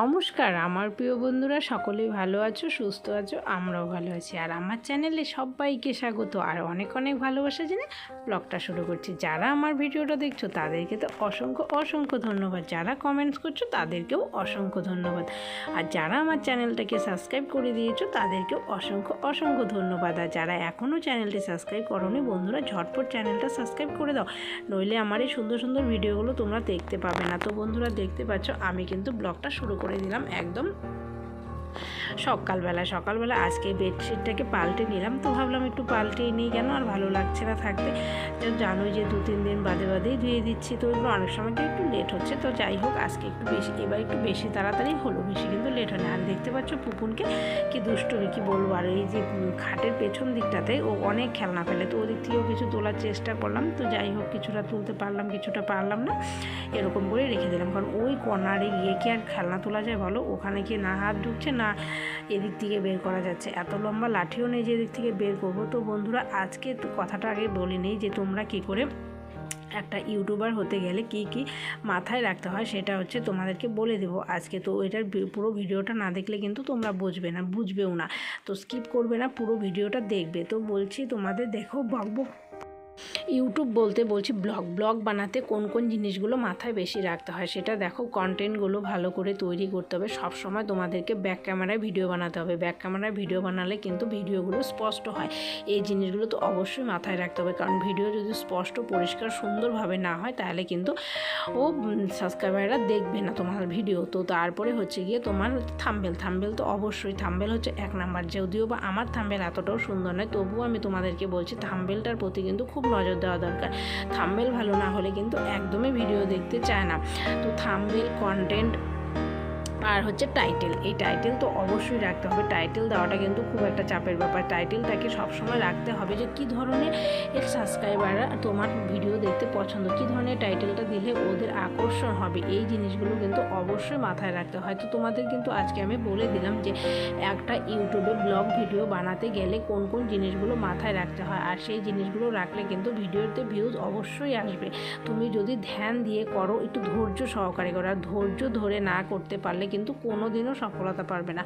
নমস্কার, আমার প্রিয় বন্ধুরা সকলেই ভালো আছো, সুস্থ আছো, আমরাও ভালো আছি। আর আমার চ্যানেলে সবাইকে স্বাগত। আর অনেক অনেক ভালোবাসা জেনে ব্লগটা শুরু করছি। যারা আমার ভিডিওটা দেখছ, তাদেরকে তো অসংখ্য অসংখ্য ধন্যবাদ। যারা কমেন্টস করছ, তাদেরকেও অসংখ্য ধন্যবাদ। আর যারা আমার চ্যানেলটাকে সাবস্ক্রাইব করে দিয়েছ, তাদেরকেও অসংখ্য অসংখ্য ধন্যবাদ। আর যারা এখনও চ্যানেলটি সাবস্ক্রাইব করোনি, বন্ধুরা ঝটপট চ্যানেলটা সাবস্ক্রাইব করে দাও। নইলে আমার এই সুন্দর সুন্দর ভিডিওগুলো তোমরা দেখতে পাবে না। তো বন্ধুরা দেখতে পাচ্ছ, আমি কিন্তু ব্লগটা শুরু করে দিলাম একদম সকালবেলা সকালবেলা আজকে বেডশিটটাকে পাল্টে নিলাম। তো ভাবলাম একটু পাল্টে নিই কেন? আর ভালো লাগছে না থাকতে। জানোই যে দু তিন দিন বাদে বাদেই ধুয়ে দিচ্ছি। তো এগুলো অনেক সময় তো একটু লেট হচ্ছে। তো যাই হোক, আজকে একটু বেশি, এবার একটু বেশি তাড়াতাড়ি হলো। বেশি কিন্তু লেট হয় না আর দেখতে পাচ্ছ পুপুনকে কি দুষ্টুমি, কি বলব? আর এই যে খাটের পেছন দিকটাতে ও অনেক খেলনা ফেলে। তো ওদিক থেকেও কিছু তোলার চেষ্টা করলাম। তো যাই হোক, কিছুটা তুলতে পারলাম, কিছুটা পারলাম না। এরকম করে রেখে দিলাম। কারণ ওই কর্নারে গিয়ে কি আর খেলনা তোলা যায় বলো? ওখানে গিয়ে না হাত ঢুকছে, না এদিক থেকে বের করা যাচ্ছে। এত লম্বা লাঠিও নেই যে এদিক থেকে বের করব। তো বন্ধুরা, আজকে কথাটা আগে বলে নেই যে তোমরা কি করে একটা ইউটিউবার হতে গেলে কি কি মাথায় রাখতে হয় সেটা হচ্ছে তোমাদেরকে বলে দেবো আজকে। তো এটার পুরো ভিডিওটা না দেখলে কিন্তু তোমরা বুঝবে না, বুঝবেও না। তো স্কিপ করবে না, পুরো ভিডিওটা দেখবে। তো বলছি তোমাদের, দেখো বকবক ইউটিউব বলতে বলছি ব্লগ ব্লগ বানাতে কোন কোন জিনিসগুলো মাথায় বেশি রাখতে হয় সেটা দেখো কন্টেন্টগুলো ভালো করে তৈরি করতে হবে। সব সময় তোমাদেরকে ব্যাক ক্যামেরায় ভিডিও বানাতে হবে। ব্যাক ক্যামেরায় ভিডিও বানালে কিন্তু ভিডিওগুলো স্পষ্ট হয়। এই জিনিসগুলো তো অবশ্যই মাথায় রাখতে হবে। কারণ ভিডিও যদি স্পষ্ট, পরিষ্কার, সুন্দরভাবে না হয়, তাহলে কিন্তু ও সাবস্ক্রাইবাররা দেখবে না তোমার ভিডিও তো তারপরে হচ্ছে গিয়ে তোমার থাম্বেল থাম্বেল তো অবশ্যই থাম্বেল হচ্ছে এক নাম্বার। যদিও বা আমার থাম্বেল এতটাও সুন্দর নয়, তবুও আমি তোমাদেরকে বলছি থাম্বেলটার প্রতি কিন্তু খুব নজর দেওয়া দরকার। থাম্বেল ভালো না হলে কিন্তু একদমই ভিডিও দেখতে চায় না। তো থাম্বেল কন্টেন্ট আর হচ্ছে টাইটেল এই টাইটেল তো অবশ্যই রাখতে হবে। টাইটেল দেওয়াটা কিন্তু খুব একটা চাপের ব্যাপার। টাইটেলটাকে সবসময় রাখতে হবে যে কী ধরনের এর সাবস্ক্রাইবাররা তোমার ভিডিও দেখতে পছন্দ, কী ধরনের টাইটেলটা দিলে ওদের আকর্ষণ হবে, এই জিনিসগুলো কিন্তু অবশ্যই মাথায় রাখতে হয়। তো তোমাদের কিন্তু আজকে আমি বলে দিলাম যে একটা ইউটিউবে ব্লগ ভিডিও বানাতে গেলে কোন কোন জিনিসগুলো মাথায় রাখতে হয়। আর সেই জিনিসগুলো রাখলে কিন্তু ভিডিওতে ভিউজ অবশ্যই আসবে। তুমি যদি ধ্যান দিয়ে করো, একটু ধৈর্য সহকারে করো। আর ধৈর্য ধরে না করতে পারলে কিন্তু কোনো দিনও সফলতা পারবে না।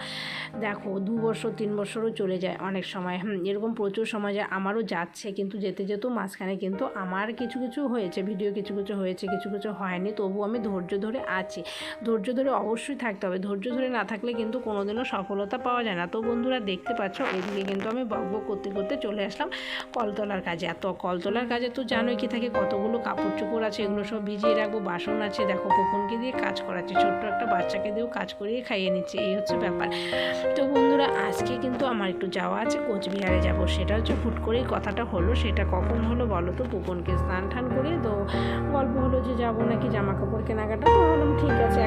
দেখো, দু বছর, তিন বছরও চলে যায় অনেক সময়। এরকম প্রচুর সময় যায় আমারও যাচ্ছে, কিন্তু যেতে যেতেও মাঝখানে কিন্তু আমার কিছু কিছু হয়েছে, ভিডিও কিছু কিছু হয়েছে, কিছু কিছু হয়নি তবু আমি ধৈর্য ধরে আছি। ধৈর্য ধরে অবশ্যই থাকতে হবে। ধৈর্য ধরে না থাকলে কিন্তু কোনোদিনও সফলতা পাওয়া যায় না। তো বন্ধুরা, দেখতে পাচ্ছ, এদিকে কিন্তু আমি বক বক করতে করতে চলে আসলাম কলতলার কাজে। এত কলতলার কাজে তো জানোই কি থাকে, কতগুলো কাপড় চোপড় আছে, এগুলো সব ভিজিয়ে রাখব, বাসন আছে, দেখো পুকুনকে দিয়ে কাজ করাচ্ছে, ছোট্ট একটা বাচ্চাকে দিয়েও কাজ করিয়ে খাইয়ে নিচ্ছে, এই হচ্ছে ব্যাপার। তো বন্ধুরা, আজকে কিন্তু আমার একটু যাওয়া আছে, কোচবিহারে যাব। সেটা হচ্ছে হুট করেই কথাটা হলো, সেটা কখন হলো বলো তো? পুপনকে স্নান টান করে তো গল্প হলো যে যাব নাকি জামা কাপড় কেনাকাটা। তো বললাম ঠিক আছে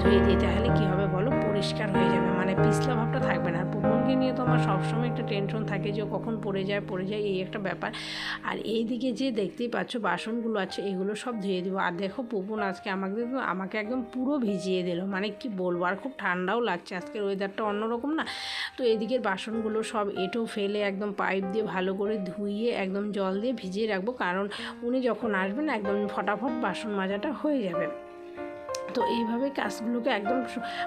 ধুয়ে দিই, তাহলে কী হবে বলো? পরিষ্কার হয়ে যাবে। মানে পিছলা ভাবটা থাকবে না। আর পুকুরকে নিয়ে তো আমার সবসময় একটা টেনশন থাকে যে কখন পড়ে যায় পড়ে যায়, এই একটা ব্যাপার। আর এই দিকে যে দেখতেই পাচ্ছ বাসনগুলো আছে, এগুলো সব ধুয়ে দিব। আর দেখো পুপুন আজকে আমাকে আমাকে একদম পুরো ভিজিয়ে দিল। মানে কি বলব, আর খুব ঠান্ডাও লাগছে। আজকের ওয়েদারটা অন্যরকম না? তো এদিকের বাসনগুলো সব এঁটো ফেলে একদম পাইপ দিয়ে ভালো করে ধুইয়ে একদম জল দিয়ে ভিজিয়ে রাখব। কারণ উনি যখন আসবেন, একদম ফটাফট বাসন মাজাটা হয়ে যাবে। তো এইভাবে কাজগুলোকে একদম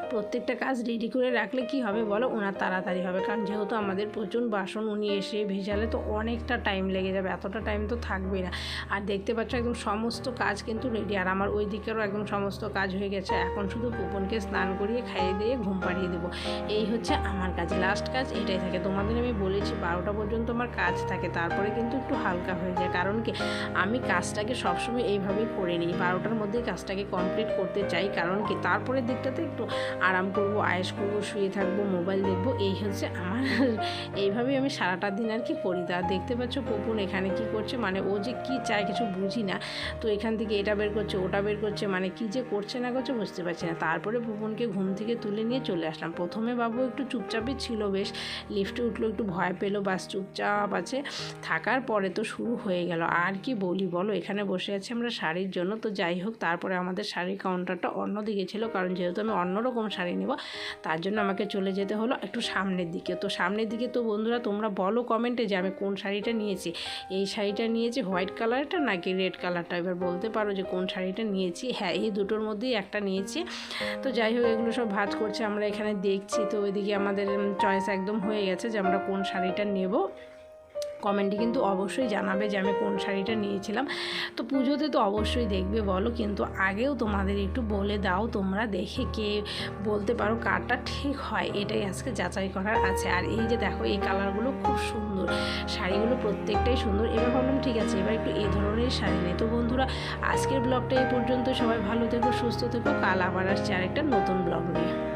প্রত্যেকটা কাজ রেডি করে রাখলে কি হবে বলো? ওনার তাড়াতাড়ি হবে। কারণ যেহেতু আমাদের প্রচুর বাসন উনি এসে ভেজালে, তো অনেকটা টাইম লেগে যাবে। এতটা টাইম তো থাকবেই না। আর দেখতে পাচ্ছ একদম সমস্ত কাজ কিন্তু রেডি আর আমার ওই দিকেরও একদম সমস্ত কাজ হয়ে গেছে। এখন শুধু কুপনকে স্নান করিয়ে খাইয়ে দিয়ে ঘুম পাড়িয়ে দেবো। এই হচ্ছে আমার কাজ লাস্ট কাজ, এটাই থাকে। তোমাদের আমি বলেছি বারোটা পর্যন্ত আমার কাজ থাকে। তারপরে কিন্তু একটু হালকা হয়ে যায়। কারণ কি? আমি কাজটাকে সবসময় এইভাবেই করে নিই। বারোটার মধ্যেই কাজটাকে কমপ্লিট করতে চাই কারণ কি তারপরের দিকটাতে একটু আরাম করব, আয়েস করব, শুয়ে থাকব, মোবাইল দেখব, এই হচ্ছে আমার। এইভাবেই আমি সারাটা দিন আর কি করি। তা দেখতে পাচ্ছ পপুন এখানে কি করছে মানে ও যে কি চায় কিছু বুঝি না। তো এখান থেকে এটা বের করছে, ওটা বের করছে মানে কি যে করছে না করছে বুঝতে পারছি না। তারপরে পুপনকে ঘুম থেকে তুলে নিয়ে চলে আসলাম। প্রথমে বাবু একটু চুপচাপই ছিল বেশ, লিফটে উঠল, একটু ভয় পেল, বাস চুপচাপ আছে। থাকার পরে তো শুরু হয়ে গেল। আর কি বলি বলো, এখানে বসে আছি আমরা শাড়ির জন্য। তো যাই হোক, তারপরে আমাদের শাড়ির কাউন্টারটা অন্যদিকে ছিল, কারণ যেহেতু আমি অন্যরকম শাড়ি নেব, তার জন্য আমাকে চলে যেতে হলো একটু সামনের দিকে। তো সামনের দিকে তো বন্ধুরা তোমরা বলো কমেন্টে যে আমি কোন শাড়িটা নিয়েছি। এই শাড়িটা নিয়েছি হোয়াইট কালারটা নাকি রেড কালারটা? এবার বলতে পারো যে কোন শাড়িটা নিয়েছি। হ্যাঁ এই দুটোর মধ্যেই একটা নিয়েছি। তো যাই হোক, এগুলো সব ভাজ করছে, আমরা এখানে দেখছি। তো ওইদিকে আমাদের চয়েস একদম হয়ে গেছে যে আমরা কোন শাড়িটা নেব। কমেন্টে কিন্তু অবশ্যই জানাবে যে আমি কোন শাড়িটা নিয়েছিলাম। তো পুজোতে তো অবশ্যই দেখবে বলো, কিন্তু আগেও তোমাদের একটু বলে দাও, তোমরা দেখে কে বলতে পারো কারটা ঠিক হয়। এটাই আজকে যাচাই করার আছে। আর এই যে দেখো, এই কালারগুলো খুব সুন্দর। শাড়িগুলো প্রত্যেকটাই সুন্দর। এবার ভাবলাম, ঠিক আছে, এবার একটু এই ধরনের শাড়ি নেই। তো বন্ধুরা, আজকের ব্লগটা এই পর্যন্ত। সবাই ভালো থেকো, সুস্থ থেকো। কাল আবার আসছে আরেকটা নতুন ব্লগ নিয়ে।